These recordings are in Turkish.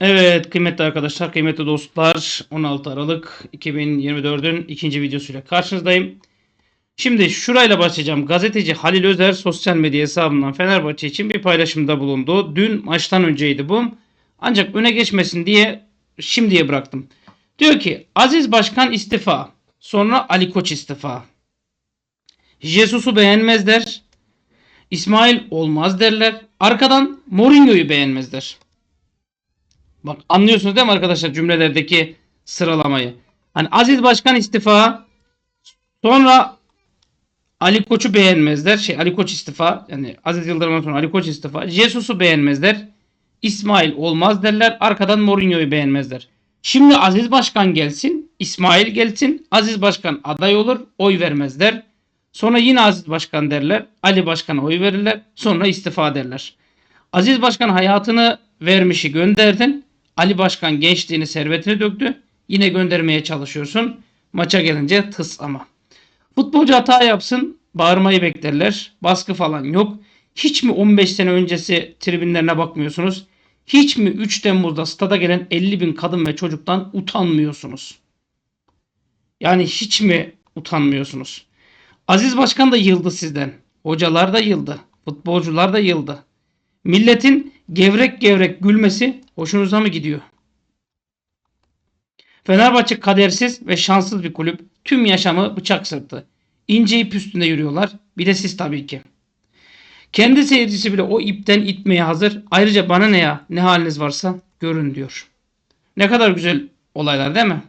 Evet kıymetli arkadaşlar, kıymetli dostlar 16 Aralık 2024'ün ikinci videosuyla karşınızdayım. Şimdi şurayla başlayacağım. Gazeteci Halil Özer sosyal medya hesabından Fenerbahçe için bir paylaşımda bulundu. Dün maçtan önceydi bu. Ancak öne geçmesin diye şimdiye bıraktım. Diyor ki Aziz Başkan istifa. Sonra Ali Koç istifa. Jesus'u beğenmezler. İsmail olmaz derler. Arkadan Mourinho'yu beğenmezler. Bak anlıyorsunuz değil mi arkadaşlar cümlelerdeki sıralamayı? Hani Aziz Başkan istifa, sonra Ali Koç'u beğenmezler. Şey Ali Koç istifa. Yani Aziz Yıldırım'dan sonra Ali Koç istifa. Jesus'u beğenmezler. İsmail olmaz derler. Arkadan Mourinho'yu beğenmezler. Şimdi Aziz Başkan gelsin. İsmail gelsin. Aziz Başkan aday olur. Oy vermezler. Sonra yine Aziz Başkan derler. Ali Başkan'a oy verirler. Sonra istifa derler. Aziz Başkan hayatını vermişi gönderdin. Ali Başkan gençliğini servetini döktü. Yine göndermeye çalışıyorsun. Maça gelince tıs ama. Futbolcu hata yapsın bağırmayı beklerler. Baskı falan yok. Hiç mi 15 sene öncesi tribünlerine bakmıyorsunuz? Hiç mi 3 Temmuz'da stada gelen 50 bin kadın ve çocuktan utanmıyorsunuz? Yani hiç mi utanmıyorsunuz? Aziz Başkan da yıldı sizden. Hocalar da yıldı. Futbolcular da yıldı. Milletin gevrek gevrek gülmesi hoşunuza mı gidiyor? Fenerbahçe kadersiz ve şanssız bir kulüp. Tüm yaşamı bıçak sırtı. İnce ip üstünde yürüyorlar. Bir de siz tabii ki. Kendi seyircisi bile o ipten itmeye hazır. Ayrıca bana ne ya ne haliniz varsa görün diyor. Ne kadar güzel olaylar değil mi?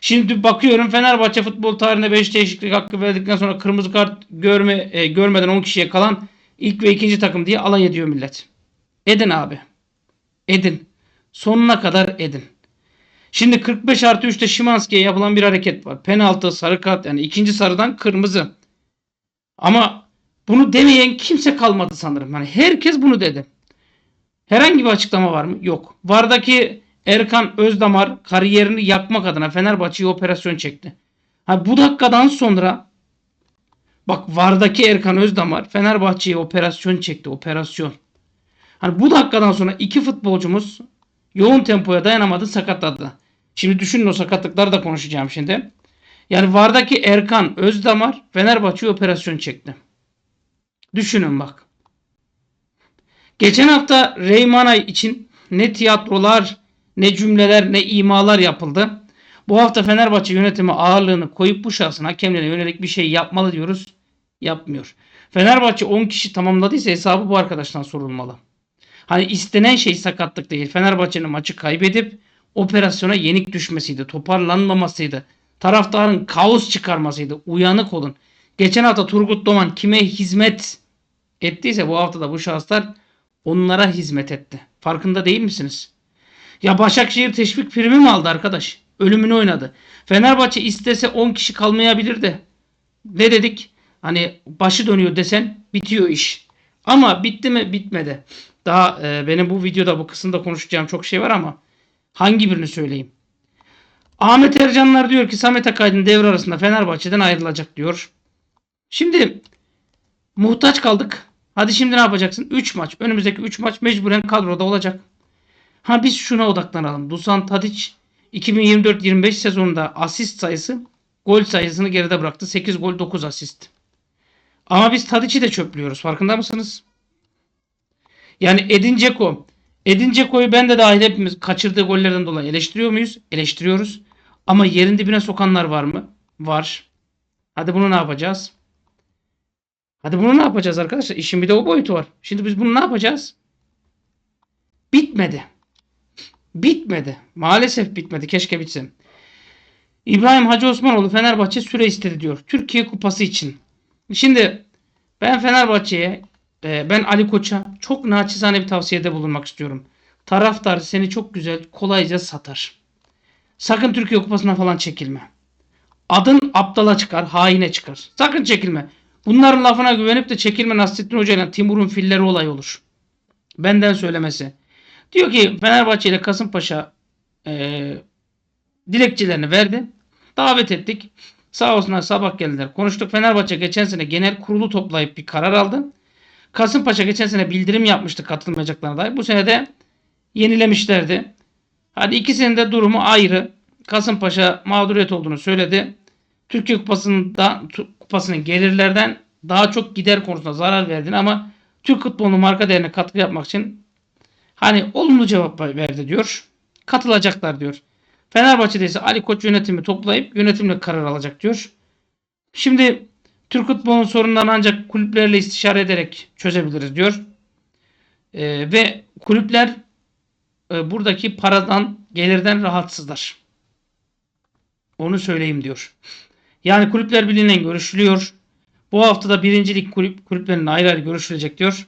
Şimdi bakıyorum Fenerbahçe futbol tarihinde 5 değişiklik hakkı verdikten sonra kırmızı kart görme, e, görmeden 10 kişiye kalan ilk ve ikinci takım diye alay ediyor millet. Edin abi. Edin. Sonuna kadar edin. Şimdi 45 artı 3'te Şimanski'ye yapılan bir hareket var. Penaltı, sarı kart yani ikinci sarıdan kırmızı. Ama bunu demeyen kimse kalmadı sanırım. Hani herkes bunu dedi. Herhangi bir açıklama var mı? Yok. Vardaki Erkan Özdamar kariyerini yakmak adına Fenerbahçe'ye operasyon çekti. Ha bu dakikadan sonra bak Vardaki Erkan Özdamar Fenerbahçe'ye operasyon çekti. Operasyon. Hani bu dakikadan sonra iki futbolcumuz yoğun tempoya dayanamadı sakatladı. Şimdi düşünün o sakatlıkları da konuşacağım şimdi. Yani Vardaki Erkan Özdamar Fenerbahçe'ye operasyon çekti. Düşünün bak. Geçen hafta Reymanay için ne tiyatrolar, ne cümleler, ne imalar yapıldı. Bu hafta Fenerbahçe yönetimi ağırlığını koyup bu şahsın hakemlere yönelik bir şey yapmalı diyoruz. Yapmıyor. Fenerbahçe 10 kişi tamamladıysa hesabı bu arkadaştan sorulmalı. Hani istenen şey sakatlık değil. Fenerbahçe'nin maçı kaybedip operasyona yenik düşmesiydi. Toparlanmamasıydı. Taraftarın kaos çıkarmasıydı. Uyanık olun. Geçen hafta Turgut Doman kime hizmet ettiyse bu hafta da bu şahıslar onlara hizmet etti. Farkında değil misiniz? Ya Başakşehir teşvik primi mi aldı arkadaş? Ölümünü oynadı. Fenerbahçe istese 10 kişi kalmayabilirdi. Ne dedik? Hani başı dönüyor desen bitiyor iş. Ama bitti mi? Bitmedi. Daha e, benim bu videoda bu kısımda konuşacağım çok şey var ama hangi birini söyleyeyim? Ahmet Ercanlar diyor ki Samet Akaydın devre arasında Fenerbahçe'den ayrılacak diyor. Şimdi muhtaç kaldık. Hadi şimdi ne yapacaksın? 3 maç. Önümüzdeki 3 maç mecburen kadroda olacak. Ha biz şuna odaklanalım. Dusan Tadic 2024-25 sezonunda asist sayısı gol sayısını geride bıraktı. 8 gol 9 asist. Ama biz Tadic'i de çöplüyoruz. Farkında mısınız? Yani Edin Dzeko. Edin Dzeko'yu ben de dahil hepimiz kaçırdığı gollerden dolayı eleştiriyor muyuz? Eleştiriyoruz. Ama yerin dibine sokanlar var mı? Var. Hadi bunu ne yapacağız? Hadi bunu ne yapacağız arkadaşlar? İşin bir de o boyutu var. Şimdi biz bunu ne yapacağız? Bitmedi. Bitmedi. Maalesef bitmedi. Keşke bitsin. İbrahim Hacı Osmanoğlu Fenerbahçe süre istedi diyor. Türkiye Kupası için. Şimdi ben Fenerbahçe'ye e, ben Ali Koç'a çok naçizane bir tavsiyede bulunmak istiyorum. Taraftar seni çok güzel kolayca satar. Sakın Türkiye Kupası'na falan çekilme. Adın aptala çıkar, haine çıkar. Sakın çekilme. Bunların lafına güvenip de çekilme Nasrettin Hoca ile Timur'un filleri olay olur. Benden söylemesi. Diyor ki Fenerbahçe ile Kasımpaşa e, dilekçelerini verdi. Davet ettik. Sağ olsunlar sabah geldiler. Konuştuk. Fenerbahçe geçen sene genel kurulu toplayıp bir karar aldı. Kasımpaşa geçen sene bildirim yapmıştı katılmayacaklarına dair. Bu sene de yenilemişlerdi. Hadi ikisinin de durumu ayrı. Kasımpaşa mağduriyet olduğunu söyledi. Türkiye Kupası'nda kupasının gelirlerden daha çok gider konusunda zarar verdiğini ama Türk futbolunun marka değerine katkı yapmak için hani olumlu cevap verdi diyor. Katılacaklar diyor. Fenerbahçe'de ise Ali Koç yönetimi toplayıp yönetimle karar alacak diyor. Şimdi Türk futbolunun sorunlarını ancak kulüplerle istişare ederek çözebiliriz diyor. Ee, ve kulüpler e, buradaki paradan, gelirden rahatsızlar. Onu söyleyeyim diyor. Yani kulüpler birliğiyle görüşülüyor. Bu haftada birincilik kulüp, kulüplerinin ayrı ayrı görüşülecek diyor.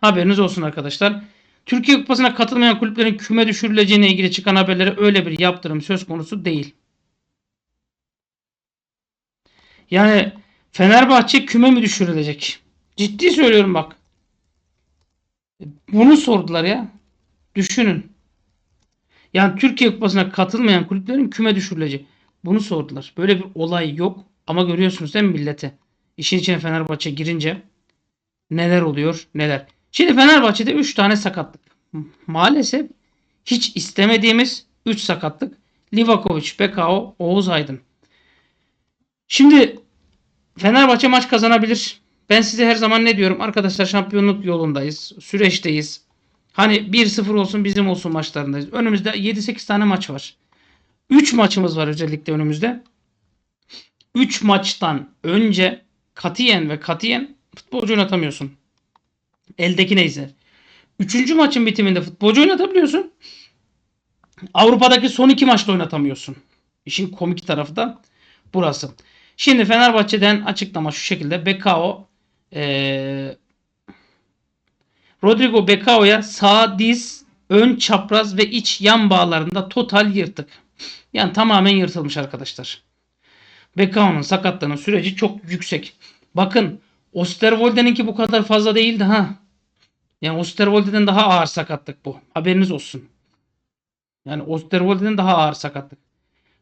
Haberiniz olsun arkadaşlar. Türkiye Kupası'na katılmayan kulüplerin küme düşürüleceğine ilgili çıkan haberlere öyle bir yaptırım söz konusu değil. Yani Fenerbahçe küme mi düşürülecek? Ciddi söylüyorum bak. Bunu sordular ya. Düşünün. Yani Türkiye Kupası'na katılmayan kulüplerin küme düşürüleceği. Bunu sordular. Böyle bir olay yok. Ama görüyorsunuz değil mi millete? İşin içine Fenerbahçe girince neler oluyor neler. Şimdi Fenerbahçe'de 3 tane sakatlık. Maalesef hiç istemediğimiz 3 sakatlık. Livakovic, Bekao, Oğuz Aydın. Şimdi Fenerbahçe maç kazanabilir. Ben size her zaman ne diyorum? Arkadaşlar şampiyonluk yolundayız. Süreçteyiz. Hani 1-0 olsun bizim olsun maçlarındayız. Önümüzde 7-8 tane maç var. 3 maçımız var özellikle önümüzde. 3 maçtan önce katiyen ve katiyen futbolcu oynatamıyorsun. Eldeki neyse. Üçüncü maçın bitiminde futbolcu oynatabiliyorsun. Avrupa'daki son iki maçta oynatamıyorsun. İşin komik tarafı da burası. Şimdi Fenerbahçe'den açıklama şu şekilde. Bekao ee, Rodrigo Bekao'ya sağ diz, ön çapraz ve iç yan bağlarında total yırtık. Yani tamamen yırtılmış arkadaşlar. Bekao'nun sakatlığının süreci çok yüksek. Bakın Osterwolde'ninki bu kadar fazla değildi ha. Yani Osterwolde'den daha ağır sakatlık bu. Haberiniz olsun. Yani Osterwolde'den daha ağır sakatlık.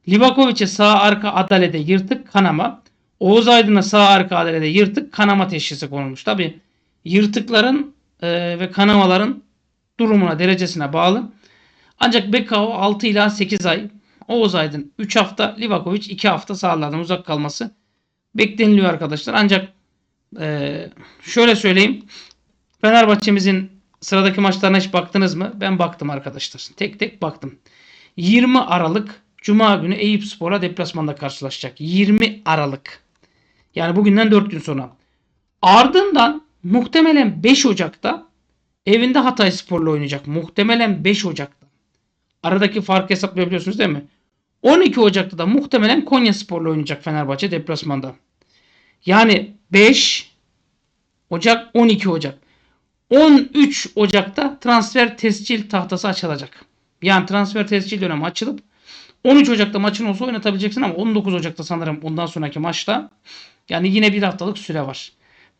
Livakovic'e sağ arka adalede yırtık kanama. Oğuz Aydın'a sağ arka adalede yırtık kanama teşhisi konulmuş. Tabi yırtıkların e, ve kanamaların durumuna derecesine bağlı. Ancak Bekao 6 ila 8 ay. Oğuz Aydın 3 hafta. Livakovic 2 hafta sahalardan uzak kalması bekleniliyor arkadaşlar. Ancak e, şöyle söyleyeyim. Fenerbahçe'mizin sıradaki maçlarına hiç baktınız mı? Ben baktım arkadaşlar. Tek tek baktım. 20 Aralık Cuma günü Eyüp Spor'a deplasmanda karşılaşacak. 20 Aralık. Yani bugünden 4 gün sonra. Ardından muhtemelen 5 Ocak'ta evinde Hatay Spor'la oynayacak. Muhtemelen 5 Ocak'ta. Aradaki farkı hesaplayabiliyorsunuz değil mi? 12 Ocak'ta da muhtemelen Konya Spor'la oynayacak Fenerbahçe deplasmanda. Yani 5 Ocak 12 Ocak. 13 Ocak'ta transfer tescil tahtası açılacak. Yani transfer tescil dönemi açılıp 13 Ocak'ta maçın olsa oynatabileceksin ama 19 Ocak'ta sanırım bundan sonraki maçta yani yine bir haftalık süre var.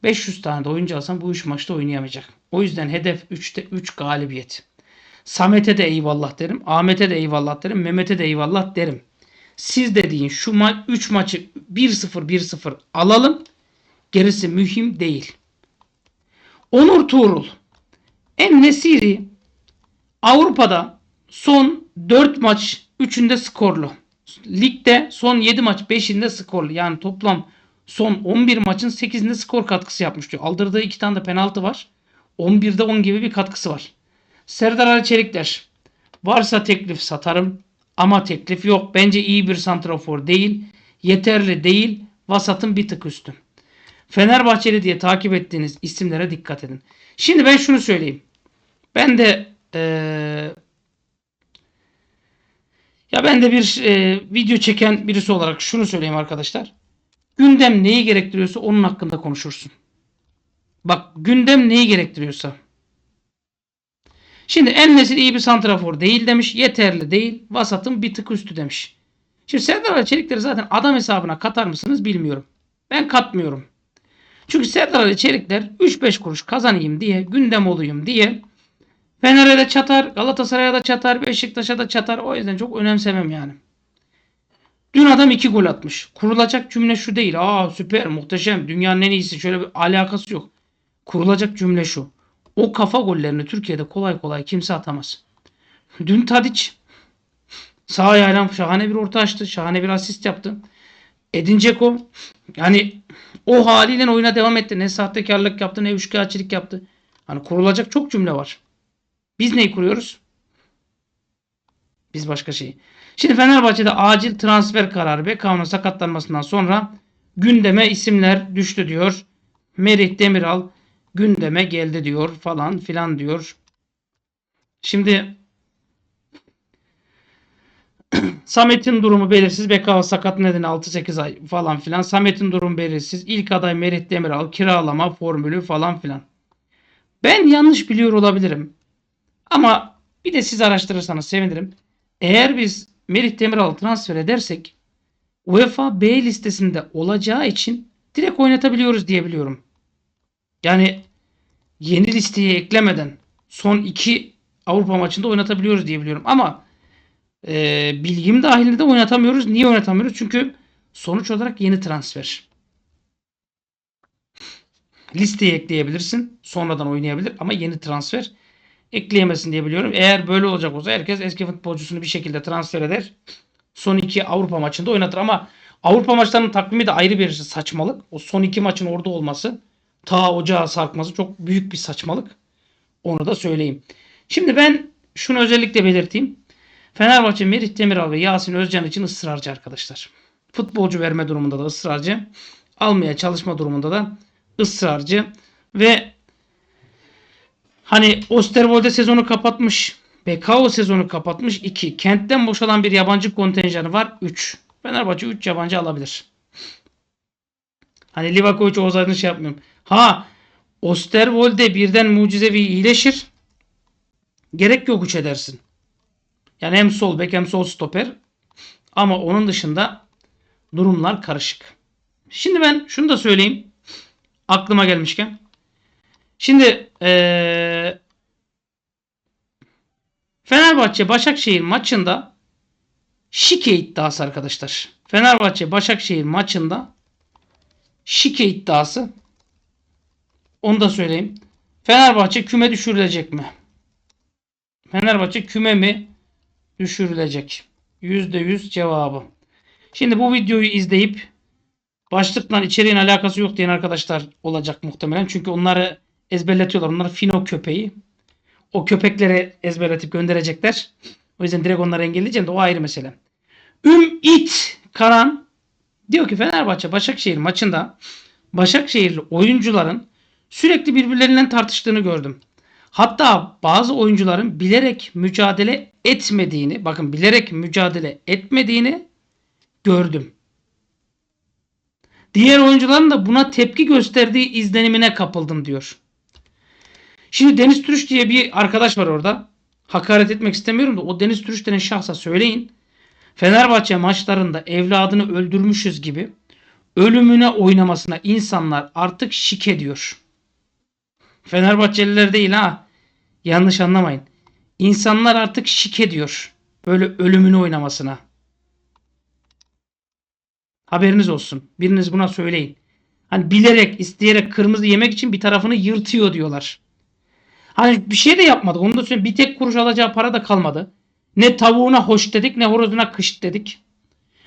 500 tane de oyuncu alsan bu 3 maçta oynayamayacak. O yüzden hedef 3'te 3 galibiyet. Samet'e de eyvallah derim. Ahmet'e de eyvallah derim. Mehmet'e de eyvallah derim. Siz dediğin şu maç 3 maçı 1-0 1-0 alalım. Gerisi mühim değil. Onur Tuğrul. En Nesiri Avrupa'da son 4 maç 3'ünde skorlu. Ligde son 7 maç 5'inde skorlu. Yani toplam son 11 maçın 8'inde skor katkısı yapmış diyor. Aldırdığı 2 tane de penaltı var. 11'de 10 gibi bir katkısı var. Serdar Ali Çelikler. Varsa teklif satarım ama teklif yok. Bence iyi bir santrafor değil. Yeterli değil. Vasatın bir tık üstü. Fenerbahçeli diye takip ettiğiniz isimlere dikkat edin. Şimdi ben şunu söyleyeyim. Ben de ee, ya ben de bir e, video çeken birisi olarak şunu söyleyeyim arkadaşlar. Gündem neyi gerektiriyorsa onun hakkında konuşursun. Bak gündem neyi gerektiriyorsa. Şimdi en nesil iyi bir santrafor değil demiş. Yeterli değil. Vasatın bir tık üstü demiş. Şimdi Serdar Çelikleri zaten adam hesabına katar mısınız bilmiyorum. Ben katmıyorum. Çünkü Serdar Ali Çelikler 3-5 kuruş kazanayım diye, gündem olayım diye Fener'e de çatar, Galatasaray'a da çatar, Beşiktaş'a da çatar. O yüzden çok önemsemem yani. Dün adam 2 gol atmış. Kurulacak cümle şu değil. Aa süper, muhteşem, dünyanın en iyisi. Şöyle bir alakası yok. Kurulacak cümle şu. O kafa gollerini Türkiye'de kolay kolay kimse atamaz. Dün Tadic sağ ayağıyla şahane bir orta açtı. Şahane bir asist yaptı. Edin Dzeko yani o haliyle oyuna devam etti. Ne sahtekarlık yaptı ne üçkağıtçılık yaptı. Hani kurulacak çok cümle var. Biz neyi kuruyoruz? Biz başka şey. Şimdi Fenerbahçe'de acil transfer kararı Bekao'nun sakatlanmasından sonra gündeme isimler düştü diyor. Merih Demiral gündeme geldi diyor falan filan diyor. Şimdi Samet'in durumu belirsiz. Bekao sakat nedeni 6-8 ay falan filan. Samet'in durumu belirsiz. İlk aday Merih Demiral kiralama formülü falan filan. Ben yanlış biliyor olabilirim. Ama bir de siz araştırırsanız sevinirim. Eğer biz Merih Demiral'ı transfer edersek UEFA B listesinde olacağı için direkt oynatabiliyoruz diye biliyorum. Yani yeni listeye eklemeden son iki Avrupa maçında oynatabiliyoruz diye biliyorum. Ama e, bilgim dahilinde oynatamıyoruz. Niye oynatamıyoruz? Çünkü sonuç olarak yeni transfer. Listeye ekleyebilirsin. Sonradan oynayabilir ama yeni transfer ekleyemezsin diye biliyorum. Eğer böyle olacak olsa herkes eski futbolcusunu bir şekilde transfer eder. Son iki Avrupa maçında oynatır ama Avrupa maçlarının takvimi de ayrı bir saçmalık. O son iki maçın orada olması ta ocağa sarkması çok büyük bir saçmalık. Onu da söyleyeyim. Şimdi ben şunu özellikle belirteyim. Fenerbahçe Merih Demiral ve Yasin Özcan için ısrarcı arkadaşlar. Futbolcu verme durumunda da ısrarcı. Almaya çalışma durumunda da ısrarcı. Ve hani Osterwolde sezonu kapatmış. Bekao sezonu kapatmış 2. Kentten boşalan bir yabancı kontenjanı var 3. Fenerbahçe 3 yabancı alabilir. Hani Livakovic Oğuzhan'ı şey yapmıyorum. Ha Osterwolde birden mucizevi iyileşir. Gerek yok 3 edersin. Yani hem sol bek hem sol stoper. Ama onun dışında durumlar karışık. Şimdi ben şunu da söyleyeyim. Aklıma gelmişken. Şimdi ee, Fenerbahçe Başakşehir maçında şike iddiası arkadaşlar. Fenerbahçe Başakşehir maçında şike iddiası. Onu da söyleyeyim. Fenerbahçe küme düşürülecek mi? Fenerbahçe küme mi düşürülecek? %100 cevabı. Şimdi bu videoyu izleyip başlıkla içeriğin alakası yok diyen arkadaşlar olacak muhtemelen. Çünkü onları ezberletiyorlar. Onlar fino köpeği. O köpekleri ezberletip gönderecekler. O yüzden direkt onları engelleyeceğim de o ayrı mesele. Ümit Karan diyor ki Fenerbahçe Başakşehir maçında Başakşehirli oyuncuların sürekli birbirlerinden tartıştığını gördüm. Hatta bazı oyuncuların bilerek mücadele etmediğini, bakın bilerek mücadele etmediğini gördüm. Diğer oyuncuların da buna tepki gösterdiği izlenimine kapıldım diyor. Şimdi Deniz Türüş diye bir arkadaş var orada. Hakaret etmek istemiyorum da o Deniz Türüş denen şahsa söyleyin. Fenerbahçe maçlarında evladını öldürmüşüz gibi ölümüne oynamasına insanlar artık şik ediyor. Fenerbahçeliler değil ha. Yanlış anlamayın. İnsanlar artık şik ediyor. Böyle ölümünü oynamasına. Haberiniz olsun. Biriniz buna söyleyin. Hani bilerek, isteyerek kırmızı yemek için bir tarafını yırtıyor diyorlar. Hani bir şey de yapmadı. Onu da söyleyeyim. Bir tek kuruş alacağı para da kalmadı. Ne tavuğuna hoş dedik ne horozuna kış dedik.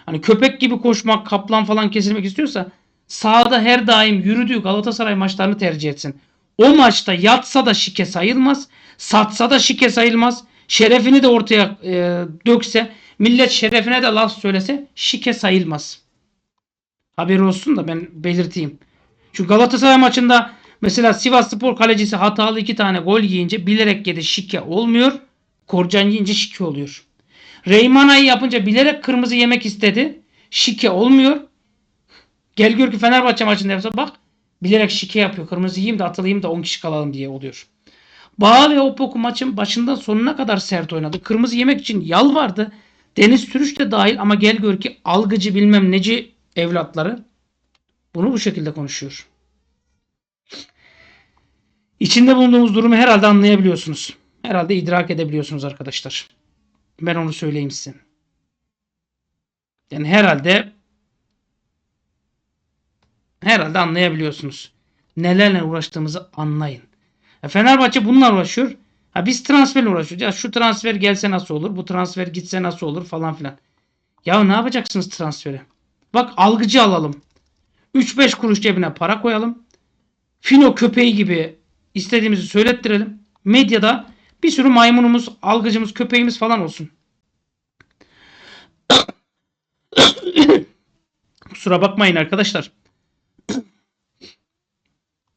Hani köpek gibi koşmak, kaplan falan kesilmek istiyorsa sahada her daim yürüdüğü Galatasaray maçlarını tercih etsin. O maçta yatsa da şike sayılmaz. Satsa da şike sayılmaz. Şerefini de ortaya e, dökse, millet şerefine de laf söylese şike sayılmaz. Haberi olsun da ben belirteyim. Şu Galatasaray maçında mesela Sivas Spor kalecisi hatalı iki tane gol yiyince bilerek yedi şike olmuyor. Korcan yiyince şike oluyor. Reymana'yı yapınca bilerek kırmızı yemek istedi. Şike olmuyor. Gel gör ki Fenerbahçe maçında yapsa bak bilerek şike yapıyor. Kırmızı yiyeyim de atılayım da 10 kişi kalalım diye oluyor. Bağ ve Opoku maçın başından sonuna kadar sert oynadı. Kırmızı yemek için yalvardı. Deniz Türüş de dahil ama gel gör ki algıcı bilmem neci evlatları bunu bu şekilde konuşuyor. İçinde bulunduğumuz durumu herhalde anlayabiliyorsunuz. Herhalde idrak edebiliyorsunuz arkadaşlar. Ben onu söyleyeyim size. Yani herhalde herhalde anlayabiliyorsunuz. Nelerle uğraştığımızı anlayın. E Fenerbahçe bununla uğraşıyor. Ha biz transferle uğraşıyoruz. Ya şu transfer gelse nasıl olur? Bu transfer gitse nasıl olur falan filan. Ya ne yapacaksınız transferi? Bak algıcı alalım. 3-5 kuruş cebine para koyalım. Fino köpeği gibi istediğimizi söylettirelim. Medyada bir sürü maymunumuz, algıcımız, köpeğimiz falan olsun. Kusura bakmayın arkadaşlar.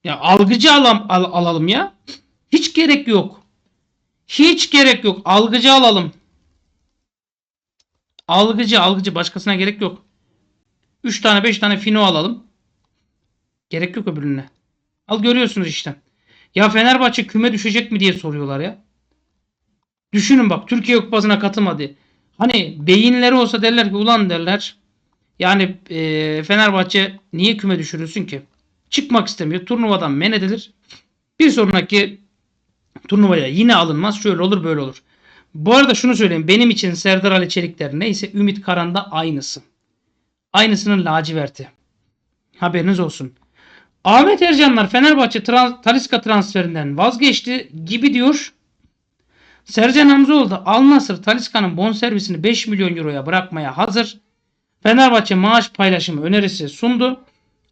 Ya algıcı alam, al- alalım ya. Hiç gerek yok. Hiç gerek yok. Algıcı alalım. Algıcı, algıcı. Başkasına gerek yok. 3 tane 5 tane fino alalım. Gerek yok öbürüne. Al görüyorsunuz işte. Ya Fenerbahçe küme düşecek mi diye soruyorlar ya. Düşünün bak Türkiye Kupası'na katılmadı. Hani beyinleri olsa derler ki ulan derler. Yani e, Fenerbahçe niye küme düşürülsün ki? Çıkmak istemiyor. Turnuvadan men edilir. Bir sonraki turnuvaya yine alınmaz. Şöyle olur böyle olur. Bu arada şunu söyleyeyim. Benim için Serdar Ali Çelikler neyse Ümit Karan da aynısı. Aynısının laciverti. Haberiniz olsun. Ahmet Ercanlar Fenerbahçe trans Taliska transferinden vazgeçti gibi diyor. Sercan Hamzoğlu da Al Nassr Taliska'nın bonservisini 5 milyon euroya bırakmaya hazır. Fenerbahçe maaş paylaşımı önerisi sundu.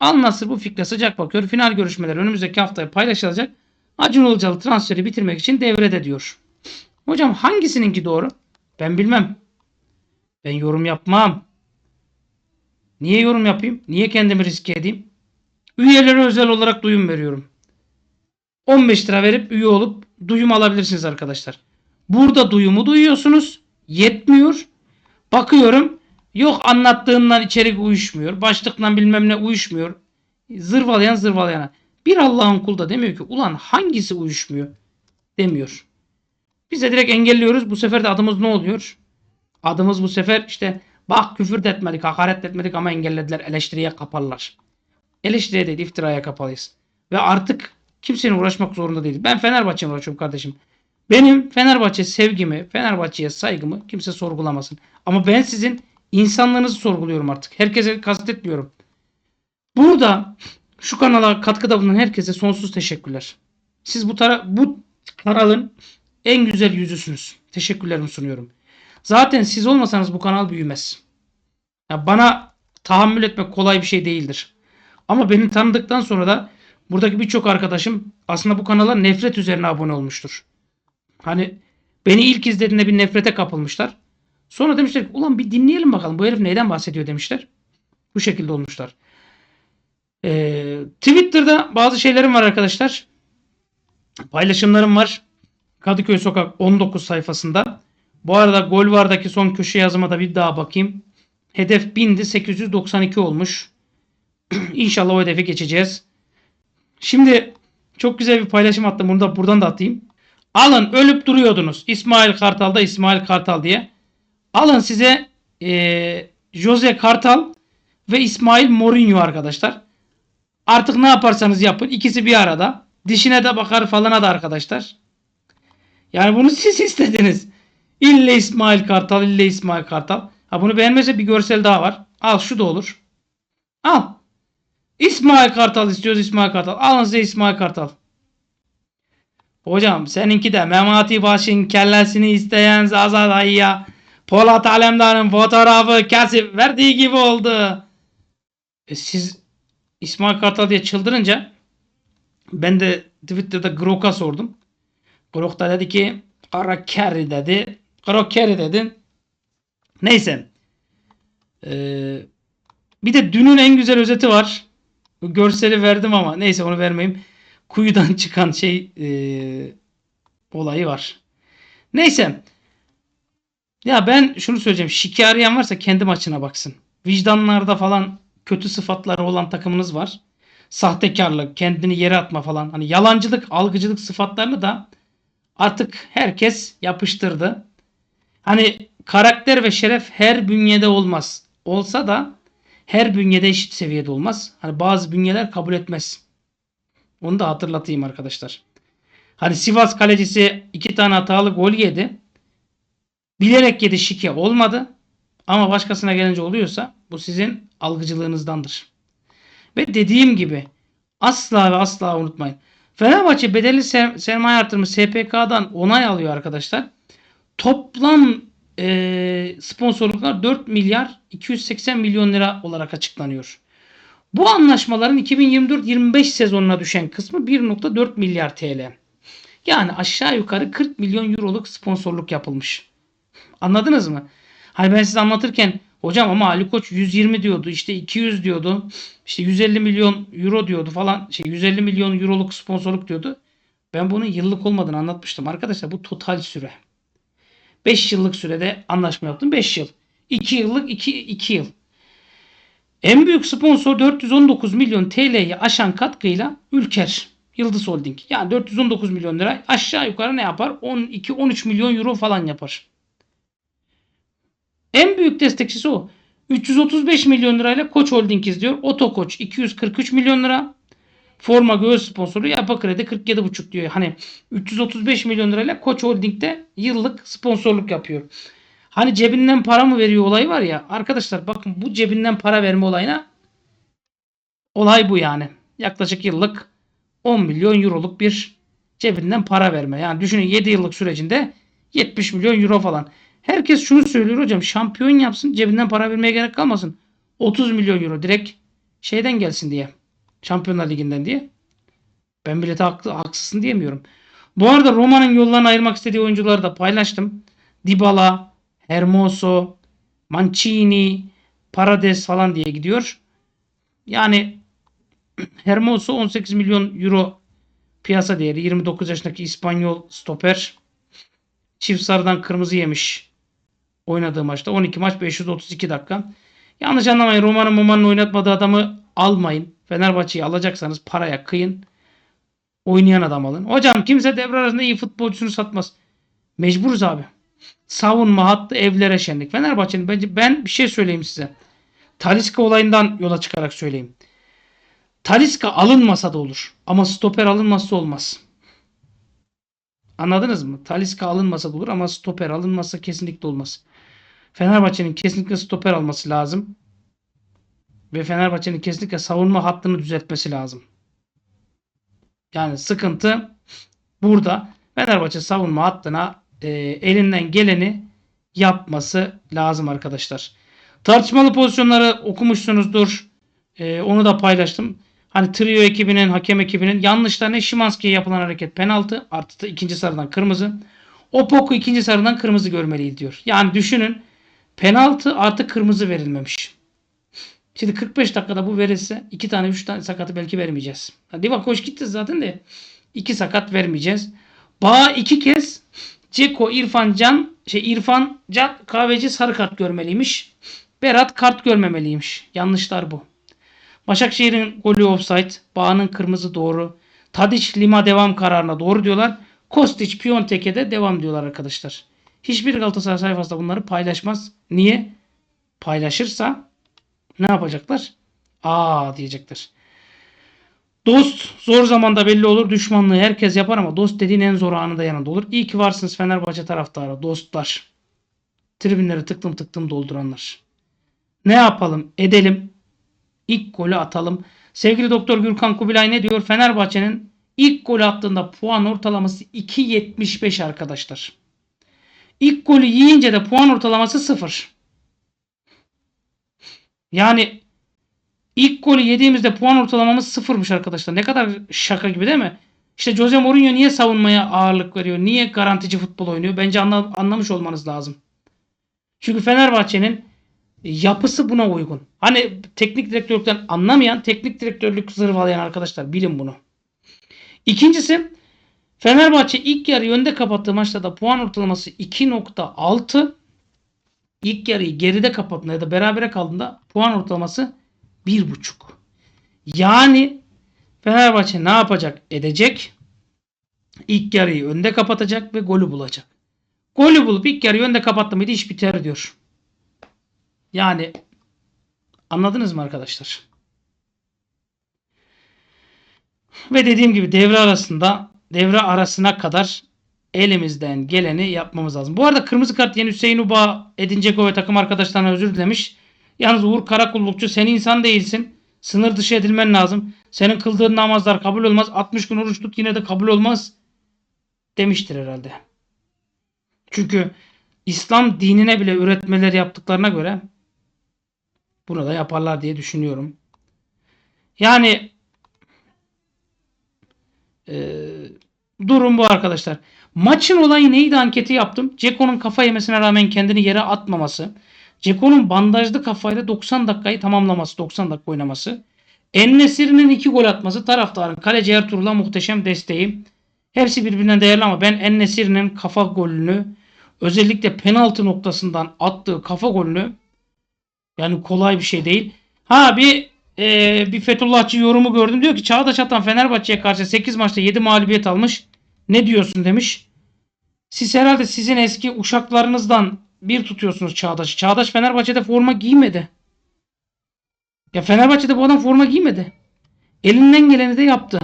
Al Nassr bu fikre sıcak bakıyor. Final görüşmeler önümüzdeki haftaya paylaşılacak. Acun Ilıcalı transferi bitirmek için devrede diyor. Hocam hangisininki doğru? Ben bilmem. Ben yorum yapmam. Niye yorum yapayım? Niye kendimi riske edeyim? Üyelere özel olarak duyum veriyorum. 15 lira verip üye olup duyum alabilirsiniz arkadaşlar. Burada duyumu duyuyorsunuz. Yetmiyor. Bakıyorum. Yok anlattığından içerik uyuşmuyor. Başlıktan bilmem ne uyuşmuyor. Zırvalayan zırvalayana. Bir Allah'ın kulu da demiyor ki ulan hangisi uyuşmuyor demiyor. Biz de direkt engelliyoruz. Bu sefer de adımız ne oluyor? Adımız bu sefer işte bak küfür de etmedik, hakaret de etmedik ama engellediler. Eleştiriye kapalılar. Eleştiriye değil, iftiraya kapalıyız. Ve artık kimsenin uğraşmak zorunda değil. Ben Fenerbahçe'ye uğraşıyorum kardeşim. Benim Fenerbahçe sevgimi, Fenerbahçe'ye saygımı kimse sorgulamasın. Ama ben sizin insanlığınızı sorguluyorum artık. Herkese kastetmiyorum. Burada şu kanala katkıda bulunan herkese sonsuz teşekkürler. Siz bu tara bu kanalın en güzel yüzüsünüz. Teşekkürlerimi sunuyorum. Zaten siz olmasanız bu kanal büyümez. Ya bana tahammül etmek kolay bir şey değildir. Ama beni tanıdıktan sonra da buradaki birçok arkadaşım aslında bu kanala nefret üzerine abone olmuştur. Hani beni ilk izlediğinde bir nefrete kapılmışlar. Sonra demişler ulan bir dinleyelim bakalım bu herif neyden bahsediyor demişler. Bu şekilde olmuşlar. Ee, Twitter'da bazı şeylerim var arkadaşlar. Paylaşımlarım var. Kadıköy Sokak 19 sayfasında. Bu arada Golvar'daki son köşe yazıma da bir daha bakayım. Hedef 1000'di 892 olmuş. İnşallah o hedefi geçeceğiz. Şimdi çok güzel bir paylaşım attım. Bunu da buradan da atayım. Alın ölüp duruyordunuz. İsmail Kartal'da İsmail Kartal diye. Alın size eee Jose Kartal ve İsmail Mourinho arkadaşlar. Artık ne yaparsanız yapın. İkisi bir arada. Dişine de bakar falana da arkadaşlar. Yani bunu siz istediniz. İlle İsmail Kartal, ille İsmail Kartal. Ha bunu beğenmezse bir görsel daha var. Al şu da olur. Al. İsmail Kartal istiyoruz İsmail Kartal. Alın size İsmail Kartal. Hocam seninki de Memati Baş'ın kellesini isteyen Zaza dayıya Polat Alemdar'ın fotoğrafı kesip verdiği gibi oldu. E siz İsmail Kartal diye çıldırınca ben de Twitter'da Grok'a sordum. Grok da dedi ki Kara Kerry dedi. Kara Kerry dedin. Neyse. Ee, bir de dünün en güzel özeti var. Görseli verdim ama neyse onu vermeyeyim. Kuyudan çıkan şey ee, olayı var. Neyse. Ya ben şunu söyleyeceğim. Şike arayan varsa kendi maçına baksın. Vicdanlarda falan kötü sıfatları olan takımınız var. Sahtekarlık, kendini yere atma falan. Hani yalancılık, algıcılık sıfatlarını da artık herkes yapıştırdı. Hani karakter ve şeref her bünyede olmaz. Olsa da her bünyede eşit seviyede olmaz. Hani bazı bünyeler kabul etmez. Onu da hatırlatayım arkadaşlar. Hani Sivas kalecisi iki tane hatalı gol yedi. Bilerek yedi şike olmadı. Ama başkasına gelince oluyorsa bu sizin algıcılığınızdandır. Ve dediğim gibi asla ve asla unutmayın. Fenerbahçe bedelli ser- sermaye artırımı SPK'dan onay alıyor arkadaşlar. Toplam e, sponsorluklar 4 milyar 280 milyon lira olarak açıklanıyor. Bu anlaşmaların 2024-25 sezonuna düşen kısmı 1.4 milyar TL. Yani aşağı yukarı 40 milyon euroluk sponsorluk yapılmış. Anladınız mı? Hani ben size anlatırken hocam ama Ali Koç 120 diyordu işte 200 diyordu işte 150 milyon euro diyordu falan şey 150 milyon euroluk sponsorluk diyordu. Ben bunun yıllık olmadığını anlatmıştım arkadaşlar bu total süre. 5 yıllık sürede anlaşma yaptım 5 yıl. 2 yıllık 2, 2 yıl. En büyük sponsor 419 milyon TL'yi aşan katkıyla Ülker Yıldız Holding. Yani 419 milyon lira aşağı yukarı ne yapar? 12-13 milyon euro falan yapar. En büyük destekçisi o. 335 milyon lirayla Koç Holding izliyor. Otokoç 243 milyon lira. Forma göğüs sponsoru Yapı Kredi 47,5 diyor. Hani 335 milyon lirayla Koç Holding'de yıllık sponsorluk yapıyor. Hani cebinden para mı veriyor olayı var ya. Arkadaşlar bakın bu cebinden para verme olayına olay bu yani. Yaklaşık yıllık 10 milyon euroluk bir cebinden para verme. Yani düşünün 7 yıllık sürecinde 70 milyon euro falan. Herkes şunu söylüyor hocam şampiyon yapsın cebinden para vermeye gerek kalmasın. 30 milyon euro direkt şeyden gelsin diye. Şampiyonlar Ligi'nden diye. Ben bilete haklı, haksızsın diyemiyorum. Bu arada Roma'nın yollarını ayırmak istediği oyuncuları da paylaştım. Dybala, Hermoso, Mancini, Parades falan diye gidiyor. Yani Hermoso 18 milyon euro piyasa değeri. 29 yaşındaki İspanyol stoper. Çift sarıdan kırmızı yemiş oynadığı maçta. 12 maç 532 dakika. Yanlış anlamayın. Roma'nın Moma'nın oynatmadığı adamı almayın. Fenerbahçe'yi alacaksanız paraya kıyın. Oynayan adam alın. Hocam kimse devre arasında iyi futbolcusunu satmaz. Mecburuz abi. Savunma hattı evlere şenlik. Fenerbahçe'nin bence ben bir şey söyleyeyim size. Taliska olayından yola çıkarak söyleyeyim. Taliska alınmasa da olur. Ama stoper alınmazsa olmaz. Anladınız mı? Taliska alınmasa da olur ama stoper alınmazsa kesinlikle olmaz. Fenerbahçe'nin kesinlikle stoper alması lazım. Ve Fenerbahçe'nin kesinlikle savunma hattını düzeltmesi lazım. Yani sıkıntı burada. Fenerbahçe savunma hattına e, elinden geleni yapması lazım arkadaşlar. Tartışmalı pozisyonları okumuşsunuzdur. E, onu da paylaştım. Hani trio ekibinin, hakem ekibinin yanlışlarına Şimanski'ye yapılan hareket penaltı. Artı da ikinci sarıdan kırmızı. Opoku ikinci sarıdan kırmızı görmeliydi diyor. Yani düşünün penaltı artı kırmızı verilmemiş. Şimdi 45 dakikada bu verilse 2 tane 3 tane sakatı belki vermeyeceğiz. Diva koş gitti zaten de 2 sakat vermeyeceğiz. Bağ iki kez Ceko İrfan Can şey İrfan Can kahveci sarı kart görmeliymiş. Berat kart görmemeliymiş. Yanlışlar bu. Başakşehir'in golü offside. Bağ'ın kırmızı doğru. Tadiç Lima devam kararına doğru diyorlar. Kostić Piontek'e de devam diyorlar arkadaşlar. Hiçbir Galatasaray sayfasında bunları paylaşmaz. Niye? Paylaşırsa ne yapacaklar? Aa diyecekler. Dost zor zamanda belli olur. Düşmanlığı herkes yapar ama dost dediğin en zor anında yanında olur. İyi ki varsınız Fenerbahçe taraftarı, dostlar. Tribünleri tıktım tıktım dolduranlar. Ne yapalım? Edelim. İlk golü atalım. Sevgili Doktor Gürkan Kubilay ne diyor? Fenerbahçe'nin ilk golü attığında puan ortalaması 2.75 arkadaşlar. İlk golü yiyince de puan ortalaması 0. Yani ilk golü yediğimizde puan ortalamamız sıfırmış arkadaşlar. Ne kadar şaka gibi değil mi? İşte Jose Mourinho niye savunmaya ağırlık veriyor? Niye garantici futbol oynuyor? Bence anla, anlamış olmanız lazım. Çünkü Fenerbahçe'nin yapısı buna uygun. Hani teknik direktörlükten anlamayan, teknik direktörlük zırvalayan arkadaşlar bilin bunu. İkincisi Fenerbahçe ilk yarı önde kapattığı maçta puan ortalaması 2.6 ilk yarıyı geride kapattığında ya da berabere kaldığında puan ortalaması 1.5. Yani Fenerbahçe ne yapacak? Edecek. İlk yarıyı önde kapatacak ve golü bulacak. Golü bulup ilk yarıyı önde kapattı mıydı iş biter diyor. Yani anladınız mı arkadaşlar? Ve dediğim gibi devre arasında devre arasına kadar elimizden geleni yapmamız lazım. Bu arada kırmızı kart yeni Hüseyin Uba Edin ve takım arkadaşlarına özür dilemiş. Yalnız Uğur Karakullukçu sen insan değilsin. Sınır dışı edilmen lazım. Senin kıldığın namazlar kabul olmaz. 60 gün oruç tut yine de kabul olmaz. Demiştir herhalde. Çünkü İslam dinine bile üretmeler yaptıklarına göre bunu da yaparlar diye düşünüyorum. Yani eee, durum bu arkadaşlar. Maçın olayı neydi anketi yaptım. Ceko'nun kafa yemesine rağmen kendini yere atmaması. Ceko'nun bandajlı kafayla 90 dakikayı tamamlaması. 90 dakika oynaması. Ennesiri'nin 2 gol atması. Taraftarın kaleci Ertuğrul'a muhteşem desteği. Hepsi birbirinden değerli ama ben Ennesiri'nin kafa golünü özellikle penaltı noktasından attığı kafa golünü yani kolay bir şey değil. Ha bir e, bir Fethullahçı yorumu gördüm. Diyor ki Çağdaş Atan Fenerbahçe'ye karşı 8 maçta 7 mağlubiyet almış. Ne diyorsun demiş. Siz herhalde sizin eski uşaklarınızdan bir tutuyorsunuz Çağdaş'ı. Çağdaş Fenerbahçe'de forma giymedi. Ya Fenerbahçe'de bu adam forma giymedi. Elinden geleni de yaptı.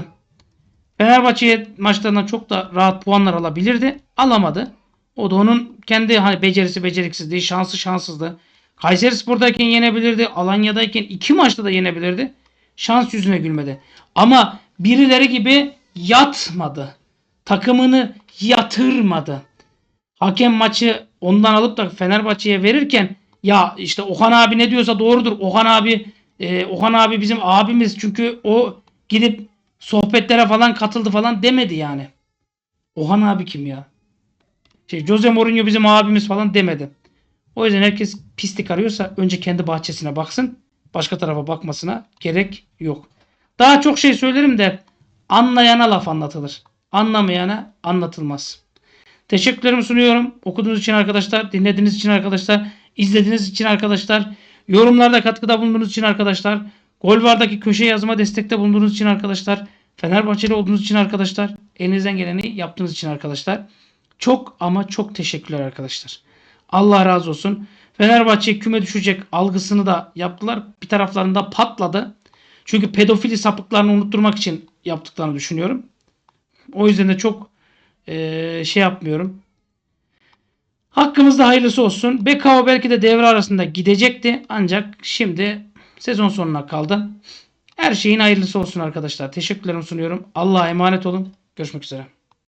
Fenerbahçe maçlarından çok da rahat puanlar alabilirdi. Alamadı. O da onun kendi hani becerisi beceriksizliği, şansı şanssızlığı. Kayseri Spor'dayken yenebilirdi. Alanya'dayken iki maçta da yenebilirdi. Şans yüzüne gülmedi. Ama birileri gibi yatmadı. Takımını yatırmadı. Hakem maçı ondan alıp da Fenerbahçe'ye verirken ya işte Okan abi ne diyorsa doğrudur. Okan abi e, Okan abi bizim abimiz çünkü o gidip sohbetlere falan katıldı falan demedi yani. Okan abi kim ya? Şey Jose Mourinho bizim abimiz falan demedi. O yüzden herkes pislik arıyorsa önce kendi bahçesine baksın. Başka tarafa bakmasına gerek yok. Daha çok şey söylerim de anlayana laf anlatılır. Anlamayana anlatılmaz. Teşekkürlerimi sunuyorum. Okuduğunuz için arkadaşlar, dinlediğiniz için arkadaşlar, izlediğiniz için arkadaşlar, yorumlarda katkıda bulunduğunuz için arkadaşlar, Golvar'daki köşe yazma destekte bulunduğunuz için arkadaşlar, Fenerbahçeli olduğunuz için arkadaşlar, elinizden geleni yaptığınız için arkadaşlar. Çok ama çok teşekkürler arkadaşlar. Allah razı olsun. Fenerbahçe küme düşecek algısını da yaptılar. Bir taraflarında patladı. Çünkü pedofili sapıklarını unutturmak için yaptıklarını düşünüyorum. O yüzden de çok eee, şey yapmıyorum. Hakkımızda hayırlısı olsun. Bekao belki de devre arasında gidecekti. Ancak şimdi sezon sonuna kaldı. Her şeyin hayırlısı olsun arkadaşlar. Teşekkürlerimi sunuyorum. Allah'a emanet olun. Görüşmek üzere.